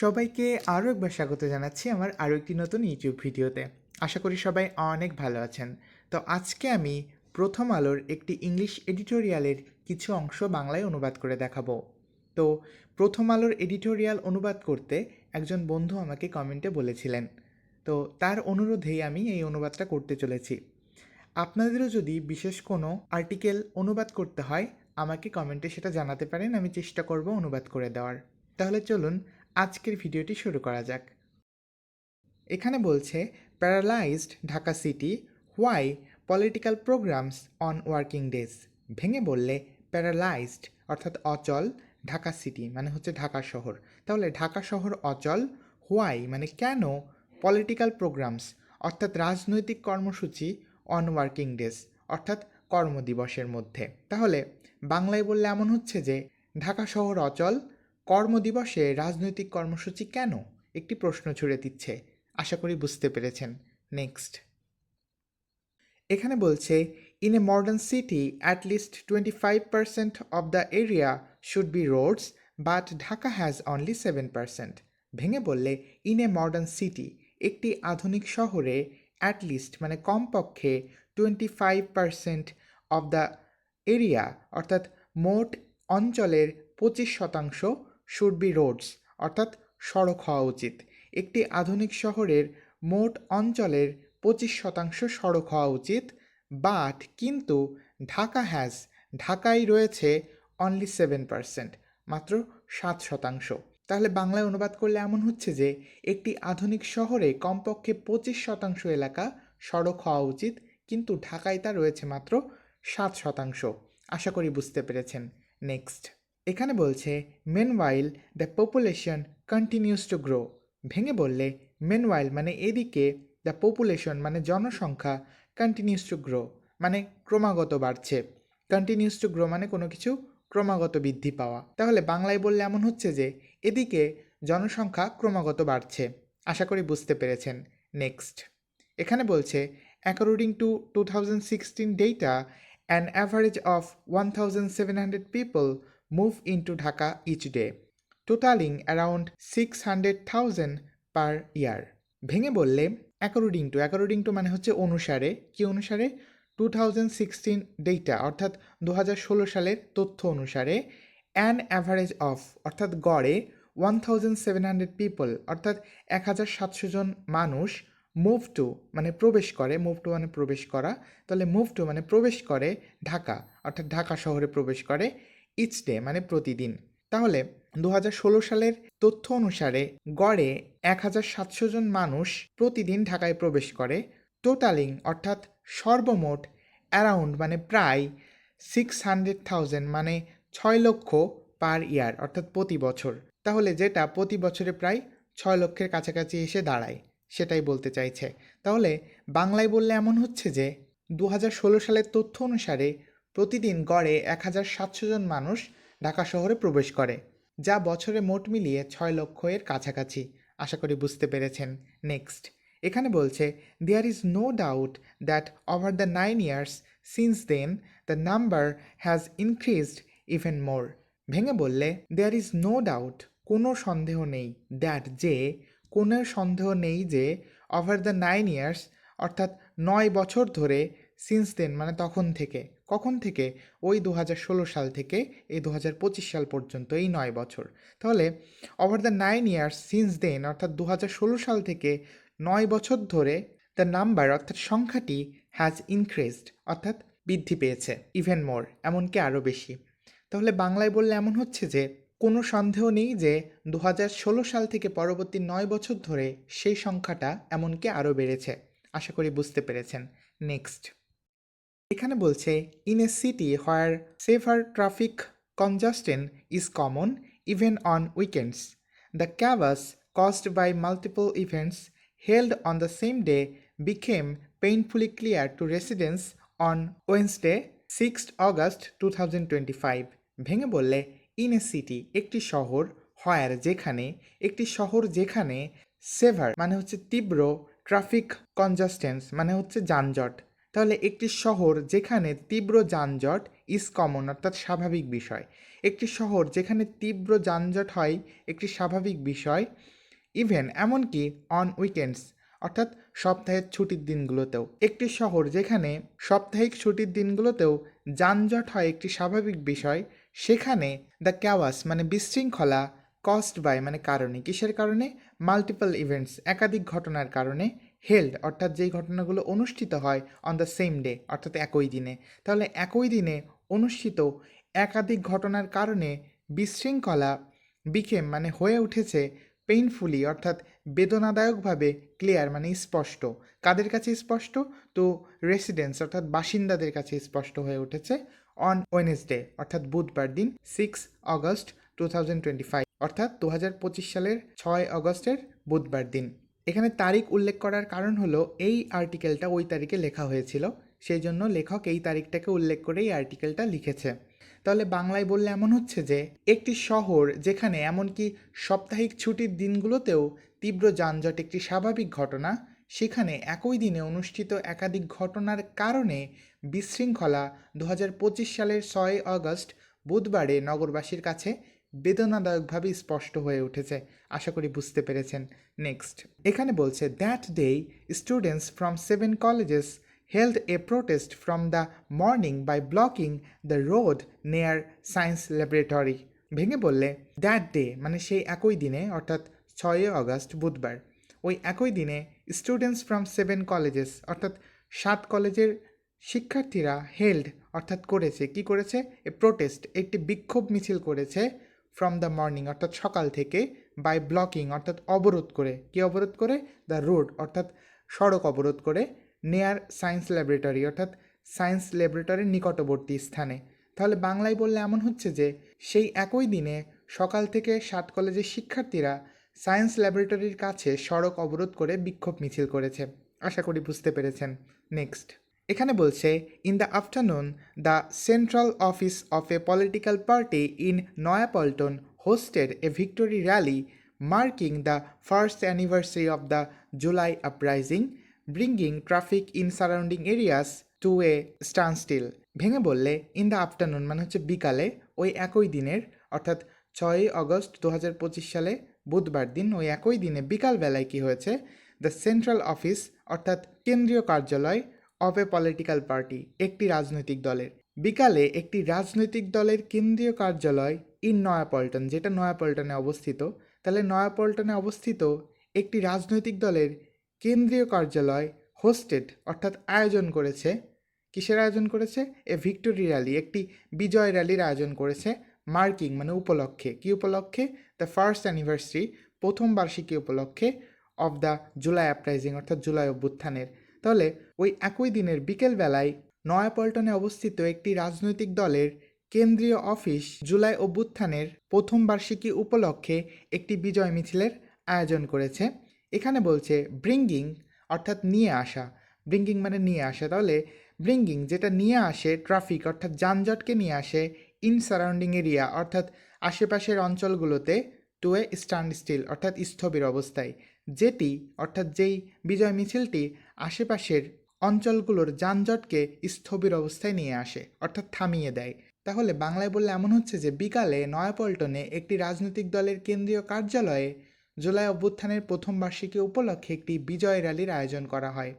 সবাইকে আরও একবার স্বাগত জানাচ্ছি আমার আরও একটি নতুন ইউটিউব ভিডিওতে। আশা করি সবাই অনেক ভালো আছেন। তো আজকে আমি প্রথম আলোর একটি ইংলিশ এডিটোরিয়ালের কিছু অংশ বাংলায় অনুবাদ করে দেখাবো। তো প্রথম আলোর এডিটোরিয়াল অনুবাদ করতে একজন বন্ধু আমাকে কমেন্টে বলেছিলেন। তো তার অনুরোধেই আমি এই অনুবাদটা করতে চলেছি। আপনাদেরও যদি বিশেষ কোনো আর্টিকেল অনুবাদ করতে হয়, আমাকে কমেন্টে সেটা জানাতে পারেন, আমি চেষ্টা করব অনুবাদ করে দেওয়ার। তাহলে চলুন আজকের ভিডিওটি শুরু করা যাক। এখানে বলছে, paralysed Dhaka city, why political programmes on working days? ভেঙে বললে, প্যারালাইজড, অর্থাৎ অচল, ঢাকা সিটি মানে হচ্ছে ঢাকা শহর। তাহলে ঢাকা শহর অচল, হোয়াই মানে কেন পলিটিক্যাল প্রোগ্রামস, অর্থাৎ রাজনৈতিক কর্মসূচি অন ওয়ার্কিং ডেজ, অর্থাৎ কর্মদিবসের মধ্যে? তাহলে বাংলায় বললে এমন হচ্ছে যে, ঢাকা শহর অচল কর্মদিবসে রাজনৈতিক কর্মসূচি কেন একটি প্রশ্ন ছুড়ে দিচ্ছে? আশা করি বুঝতে পেরেছেন। নেক্সট। এখানে বলছে in a modern city at least twenty five percent of the area should be roads but Dhaka has only seven percent ভেঙে বললে ইন এ মডার্ন সিটি একটি আধুনিক শহরে অ্যাট লিস্ট মানে কমপক্ষে twenty five percent of the area অর্থাৎ মোট অঞ্চলের পঁচিশ শতাংশ শুড বি রোডস অর্থাৎ সড়ক হওয়া উচিত। একটি আধুনিক শহরের মোট অঞ্চলের পঁচিশ শতাংশ সড়ক হওয়া উচিত বাট কিন্তু ঢাকা হ্যাজ ঢাকায় রয়েছে অনলি সেভেন পার্সেন্ট মাত্র সাত শতাংশ। তাহলে বাংলায় অনুবাদ করলে এমন হচ্ছে যে, একটি আধুনিক শহরে কমপক্ষে পঁচিশ শতাংশ এলাকা সড়ক হওয়া উচিত, কিন্তু ঢাকায় তা রয়েছে মাত্র সাত শতাংশ। আশা করি বুঝতে পেরেছেন। নেক্সট এখানে বলছে meanwhile the population continues to grow ভেঙে বললে মেনওয়াইল মানে এদিকে দ্য পপুলেশন মানে জনসংখ্যা কন্টিনিউস টু গ্রো মানে ক্রমাগত বাড়ছে। কন্টিনিউস টু গ্রো মানে কোনো কিছু ক্রমাগত বৃদ্ধি পাওয়া। তাহলে বাংলায় বললে এমন হচ্ছে যে, এদিকে জনসংখ্যা ক্রমাগত বাড়ছে। আশা করি বুঝতে পেরেছেন। নেক্সট এখানে বলছে according to two thousand sixteen data an average of one thousand seven hundred people move into Dhaka each day totalling around six hundred thousand per year ভেঙে বললে অ্যাকর্ডিং টু অ্যাকর্ডিং টু মানে হচ্ছে অনুসারে, কি অনুসারে? Two thousand sixteen data অর্থাৎ দু হাজার ষোলো সালের তথ্য অনুসারে অ্যান অ্যাভারেজ অফ অর্থাৎ গড়ে one thousand seven hundred people অর্থাৎ এক হাজার সাতশো জন মানুষ মুভ টু মানে প্রবেশ করে মুভ টু মানে প্রবেশ করা, তাহলে মুভ টু মানে প্রবেশ করে ঢাকা, অর্থাৎ ঢাকা শহরে প্রবেশ করে ইচ ডে মানে প্রতিদিন। তাহলে দু হাজার ষোলো সালের তথ্য অনুসারে গড়ে এক হাজার সাতশো জন মানুষ প্রতিদিন ঢাকায় প্রবেশ করে। টোটালিং অর্থাৎ সর্বমোট অ্যারাউন্ড মানে প্রায় সিক্স হান্ড্রেড থাউজেন্ড মানে ছয় লক্ষ পার ইয়ার অর্থাৎ প্রতি বছর। তাহলে যেটা প্রতি বছরে প্রায় ছয় লক্ষের কাছাকাছি এসে দাঁড়ায়, সেটাই বলতে চাইছে। তাহলে বাংলায় বললে এমন হচ্ছে যে দু হাজার ষোলো সালের তথ্য অনুসারে প্রতিদিন গড়ে এক হাজার সাতশো জন মানুষ ঢাকা শহরে প্রবেশ করে, যা বছরে মোট মিলিয়ে ছয় লক্ষ এর কাছাকাছি। আশা করি বুঝতে পেরেছেন। নেক্সট। এখানে বলছে there is no doubt that over the nine years since then the number has increased even more ভেঙে বললে দেয়ার ইজ নো ডাউট কোনো সন্দেহ নেই দ্যাট যে, কোনো সন্দেহ নেই যে ওভার দ্য নাইন ইয়ার্স অর্থাৎ নয় বছর ধরে সিন্স দেন মানে তখন থেকে কখন থেকে? ওই দু হাজার ষোলো সাল থেকে এই দু হাজার পঁচিশ সাল পর্যন্ত এই নয় বছর। তাহলে over the nine years since then অর্থাৎ দু হাজার ষোলো সাল থেকে নয় বছর ধরে দ্য নাম্বার অর্থাৎ সংখ্যাটি হ্যাজ ইনক্রিজড অর্থাৎ বৃদ্ধি পেয়েছে ইভেন মোর এমনকি আরও বেশি। তাহলে বাংলায় বললে এমন হচ্ছে যে, কোনো সন্দেহ নেই যে দু হাজার ষোলো সাল থেকে পরবর্তী নয় বছর ধরে সেই সংখ্যাটা এমনকি আরও বেড়েছে। আশা করি বুঝতে পেরেছেন। নেক্সট এখানে বলছে in a city where severe traffic congestion is common even on weekends the chaos caused by multiple events held on the same day became painfully clear to residents on Wednesday, 6th August 2025. ভেঙে বললে in a city একটি শহর হয়ার যেখানে একটি শহর যেখানে সেভার মানে হচ্ছে তীব্র ট্রাফিক কনজাস্টেন্স মানে হচ্ছে যানজট তাহলে একটি শহর যেখানে তীব্র যানজট ইজ কমন অর্থাৎ স্বাভাবিক বিষয়। একটি শহর যেখানে তীব্র যানজট হয়, একটি স্বাভাবিক বিষয়। ইভেন এমনকি অন উইকেন্ডস অর্থাৎ সপ্তাহের ছুটির দিনগুলোতেও। একটি শহর যেখানে সাপ্তাহিক ছুটির দিনগুলোতেও যানজট হয়, একটি স্বাভাবিক বিষয়, সেখানে দ্য ক্যাওয়াস মানে বিশৃঙ্খলা কস্ট বাই মানে কারণে। কিসের কারণে? মাল্টিপল ইভেন্টস একাধিক ঘটনার কারণে। হেল্ড অর্থাৎ যেই ঘটনাগুলো অনুষ্ঠিত হয় অন দ্য সেম ডে অর্থাৎ একই দিনে। তাহলে একই দিনে অনুষ্ঠিত একাধিক ঘটনার কারণে বিশৃঙ্খলা বিকেম মানে হয়ে উঠেছে পেইনফুলি অর্থাৎ বেদনাদায়কভাবে ক্লিয়ার মানে স্পষ্ট। কাদের কাছে স্পষ্ট? তো রেসিডেন্স অর্থাৎ বাসিন্দাদের কাছে স্পষ্ট হয়ে উঠেছে অন ওয়েনেসডে অর্থাৎ বুধবার দিন six August two thousand twenty five অর্থাৎ দু হাজার পঁচিশ সালের ছয় আগস্টের বুধবার দিন। এখানে তারিখ উল্লেখ করার কারণ হলো এই আর্টিকেলটা ওই তারিখে লেখা হয়েছিল, সেই জন্য লেখক এই তারিখটাকে উল্লেখ করে এই আর্টিকেলটা লিখেছে। তাহলে বাংলায় বললে এমন হচ্ছে যে, একটি শহর যেখানে এমনকি সাপ্তাহিক ছুটির দিনগুলোতেও তীব্র যানজট একটি স্বাভাবিক ঘটনা, সেখানে একই দিনে অনুষ্ঠিত একাধিক ঘটনার কারণে বিশৃঙ্খলা দু হাজার পঁচিশ সালের ছয় আগস্ট বুধবারে নগরবাসীর কাছে বেদনাদায়কভাবে স্পষ্ট হয়ে উঠেছে। আশা করি বুঝতে পেরেছেন। নেক্সট। এখানে বলছে that day students from seven colleges held a protest from the morning by blocking the road near science laboratory. ভেঙে বললে দ্যাট ডে মানে সেই একই দিনে, অর্থাৎ ছয়ই আগস্ট, বুধবার। ওই একই দিনে স্টুডেন্টস ফ্রম সেভেন কলেজেস অর্থাৎ সাত কলেজের শিক্ষার্থীরা হেল্ড অর্থাৎ করেছে। কি করেছে? এ প্রোটেস্ট একটি বিক্ষোভ মিছিল করেছে ফ্রম দ্য মর্নিং অর্থাৎ সকাল থেকে বাই ব্লকিং অর্থাৎ অবরোধ করে। কি অবরোধ করে? দ্য রোড অর্থাৎ সড়ক অবরোধ করে নেয়ার সায়েন্স ল্যাবরেটরি অর্থাৎ সায়েন্স ল্যাবরেটরির নিকটবর্তী স্থানে। তাহলে বাংলায় বললে এমন হচ্ছে যে, সেই একই দিনে সকাল থেকে সাত কলেজের শিক্ষার্থীরা সায়েন্স ল্যাবরেটরির কাছে সড়ক অবরোধ করে বিক্ষোভ মিছিল করেছে। আশা করি বুঝতে পেরেছেন। নেক্সট এখানে বলছে in the afternoon the central office of a political party in Nayapaltan hosted a victory rally marking the first anniversary of the July uprising bringing traffic in surrounding areas to a standstill ভেঙে বললে in the afternoon মানে হচ্ছে বিকালে, ওই একই দিনের, অর্থাৎ ছয়ই আগস্ট দু হাজার পঁচিশ সালে, বুধবার দিন, ওই একই দিনে বিকালবেলায় কি হয়েছে? দ্য সেন্ট্রাল অফিস অর্থাৎ কেন্দ্রীয় কার্যালয় অফ এ পলিটিক্যাল পার্টি একটি রাজনৈতিক দলের। বিকালে একটি রাজনৈতিক দলের কেন্দ্রীয় কার্যালয় ইন নয়াপল্টন যেটা নয়াপল্টনে অবস্থিত। তাহলে নয়াপল্টনে অবস্থিত একটি রাজনৈতিক দলের কেন্দ্রীয় কার্যালয় হোস্টেড অর্থাৎ আয়োজন করেছে। কিসের আয়োজন করেছে? এ ভিক্টোরি র্যালি একটি বিজয় র্যালির আয়োজন করেছে মার্কিং মানে উপলক্ষে। কি উপলক্ষে? দ্য ফার্স্ট অ্যানিভার্সারি প্রথম বার্ষিকী উপলক্ষে অফ দ্য জুলাই অ্যাপ্রাইজিং অর্থাৎ জুলাই অভ্যুত্থানের তাহলে ওই একই দিনের বিকেলবেলায় নয়াপল্টনে অবস্থিত একটি রাজনৈতিক দলের কেন্দ্রীয় অফিস জুলাই অভ্যুত্থানের প্রথম বার্ষিকী উপলক্ষে একটি বিজয় মিছিলের আয়োজন করেছে। এখানে বলছে ব্রিঙ্গিং, অর্থাৎ নিয়ে আসা। ব্রিঙ্গিং মানে নিয়ে আসা তাহলে ব্রিঙ্গিং যেটা নিয়ে আসে ট্রাফিক, অর্থাৎ যানজটকে নিয়ে আসে ইন সারাউন্ডিং এরিয়া, অর্থাৎ আশেপাশের অঞ্চলগুলোতে, টু এ স্ট্যান্ড স্টিল অর্থাৎ স্থবির অবস্থায়। যেটি, অর্থাৎ যেই বিজয় মিছিলটি আশেপাশের অঞ্চলগুলোর যানজটকে স্থবির অবস্থায় নিয়ে আসে, অর্থাৎ থামিয়ে দেয়। তাহলে বাংলায় বললে এমন হচ্ছে যে, বিকালে নয়াপল্টনে একটি রাজনৈতিক দলের কেন্দ্রীয় কার্যালয়ে জুলাই অভ্যুত্থানের প্রথম বার্ষিকী উপলক্ষে একটি বিজয় র্যালির আয়োজন করা হয়,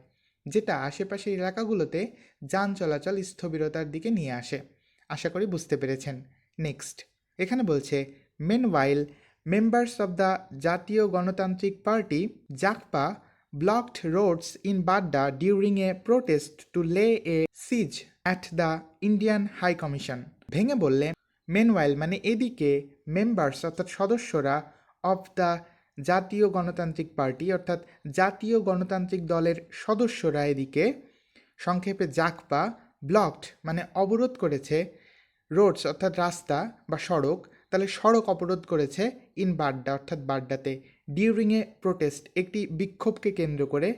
যেটা আশেপাশের এলাকাগুলোতে যান চলাচল স্থবিরতার দিকে নিয়ে আসে। আশা করি বুঝতে পেরেছেন। নেক্সট। এখানে বলছে main members of the Jatiya Ganatantrik party Jagpa blocked roads in Badda during a protest to lay a siege at the Indian High Commission ভেঙে বললে মেনওয়াইল মানে এদিকে মেম্বার্স অর্থাৎ সদস্যরা of the Jatiya Ganatantrik party অর্থাৎ জাতীয় গণতান্ত্রিক দলের সদস্যরা এদিকে সংক্ষেপে জাকপা ব্লকড মানে অবরোধ করেছে রোডস অর্থাৎ রাস্তা বা সড়ক তাহলে সড়ক অবরোধ করেছে ইন বাড্ডা, অর্থাৎ বাড্ডাতে। ডিউরিং এ প্রোটেস্ট একটি বিক্ষোভকে কেন্দ্র করে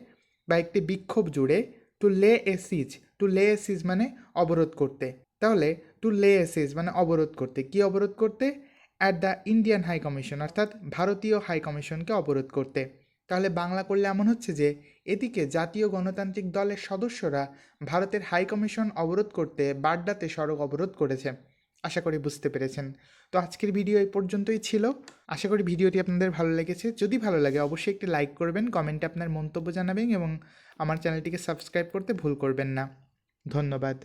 বা একটি বিক্ষোভ জুড়ে two lay a seize two lay a সিজ মানে অবরোধ করতে। তাহলে টু লে এ সিজ মানে অবরোধ করতে। কি অবরোধ করতে? At the Indian High Commission অর্থাৎ ভারতীয় হাই কমিশনকে অবরোধ করতে। তাহলে বাংলা করলে এমন হচ্ছে যে, এদিকে জাতীয় গণতান্ত্রিক দলের সদস্যরা ভারতের হাই কমিশন অবরোধ করতে বাড্ডাতে সড়ক অবরোধ করেছে। আশা করি বুঝতে পেরেছেন। তো আজকের ভিডিও এই পর্যন্তই ছিল। আশা করি ভিডিওটি আপনাদের ভালো লেগেছে। যদি ভালো লাগে, অবশ্যই একটি লাইক করবেন, কমেন্টে আপনার মন্তব্য জানাবেন এবং আমার চ্যানেলটিকে সাবস্ক্রাইব করতে ভুল করবেন না। ধন্যবাদ।